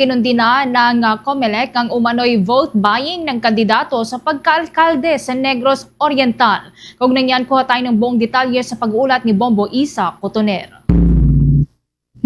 kinundina ng uh, COMELEC ang umano'y vote buying ng kandidato sa pagkaalkalde sa Negros Oriental. Kaugnay niyan, kuha tayo ng buong detalye sa pag-uulat ni Bombo Isa Cotoner.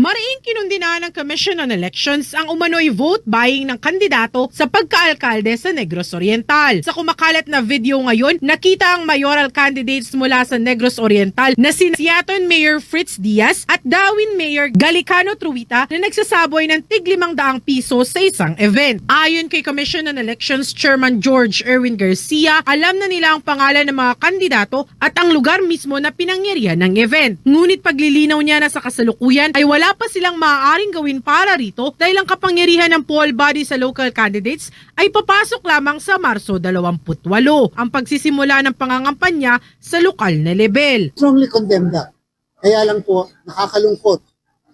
Mariing kinundina ng Commission on Elections ang umano'y vote buying ng kandidato sa pagkaalkalde sa Negros Oriental. Sa kumakalat na video ngayon, nakita ang mayoral candidates mula sa Negros Oriental na si Seaton Mayor Fritz Diaz at Darwin Mayor Galicano Truita na nagsasaboy ng tig 500 piso sa isang event. Ayon kay Commission on Elections Chairman George Erwin Garcia, alam na nila ang pangalan ng mga kandidato at ang lugar mismo na pinangyarihan ng event. Ngunit paglilinaw niya na sa kasalukuyan ay wala pa silang maaaring gawin para rito dahil ang kapangyarihan ng poll body sa local candidates ay papasok lamang sa Marso 28 ang pagsisimula ng pangangampanya sa lokal na level. strongly condemn that. Kaya lang po, nakakalungkot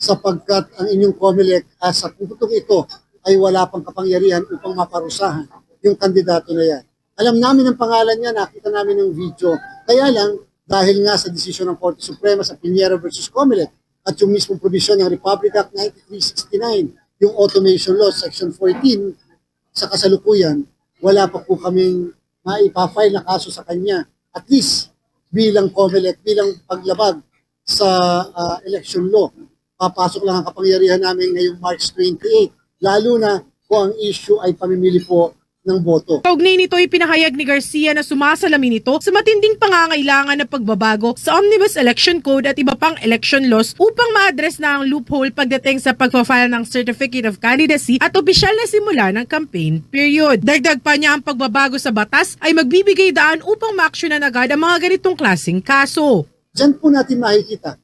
sapagkat ang inyong COMELEC ah, sa putong ito ay wala pang kapangyarihan upang maparusahan yung kandidato na yan. Alam namin ang pangalan niya, nakita namin ng video. Kaya lang, dahil nga sa desisyon ng Korte Suprema sa Piñera versus COMELEC at yung mismong provision ng Republic Act 9369, yung Automation Law, Section 14, sa kasalukuyan, wala pa po kaming maipafile na kaso sa kanya. At least, bilang COMELEC, bilang paglabag sa ah, election law. Papasok lang ang kapangyarihan namin ngayong March 28. Lalo na kung ang issue ay pamimili po ng boto. Kaugnay nito ay pinahayag ni Garcia na sumasalamin ito sa matinding pangangailangan ng pagbabago sa Omnibus Election Code at iba pang election laws upang ma-address na ang loophole pagdating sa pagpa-file ng Certificate of Candidacy at opisyal na simula ng campaign period. Dagdag pa niya ang pagbabago sa batas ay magbibigay daan upang maaksyonan agad ang mga ganitong klaseng kaso. Diyan po natin makikita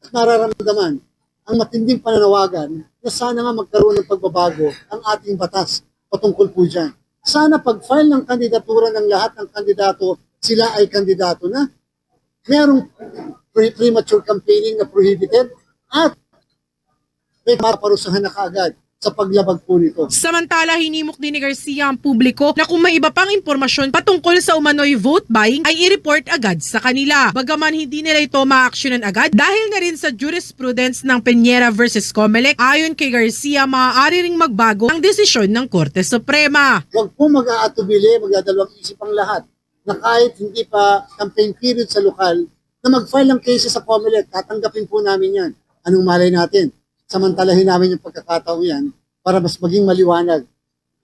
at mararamdaman ang matinding pananawagan na sana nga magkaroon ng pagbabago ang ating batas patungkol po dyan. Sana pag-file ng kandidatura ng lahat ng kandidato, sila ay kandidato na. Merong pre- premature campaigning na prohibited at may maparusahan na kaagad sa paglabag po nito. Samantala, hinimok din ni Garcia ang publiko na kung may iba pang impormasyon patungkol sa umano'y vote buying ay i-report agad sa kanila. Bagaman hindi nila ito ma-actionan agad dahil na rin sa jurisprudence ng Peñera versus Comelec, ayon kay Garcia, maaari ring magbago ang desisyon ng Korte Suprema. Huwag po mag-aatubili, magdadalawang isip ang lahat na kahit hindi pa campaign period sa lokal, na mag-file ng cases sa COMELEC, tatanggapin po namin yan. Anong malay natin? Samantalahin namin yung pagkakataong yan para mas maging maliwanag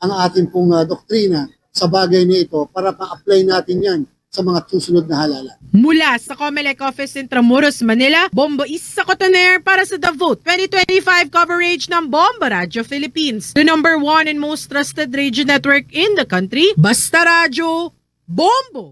ang ating pong ah, doktrina sa bagay na ito para pa-apply natin yan sa mga susunod na halalan. Mula sa Comelec Office in Tramuros, Manila, Bombo Isa Cotoner para sa The Vote 2025 coverage ng Bomba Radio Philippines. The number one and most trusted radio network in the country, Basta Radio, Bombo!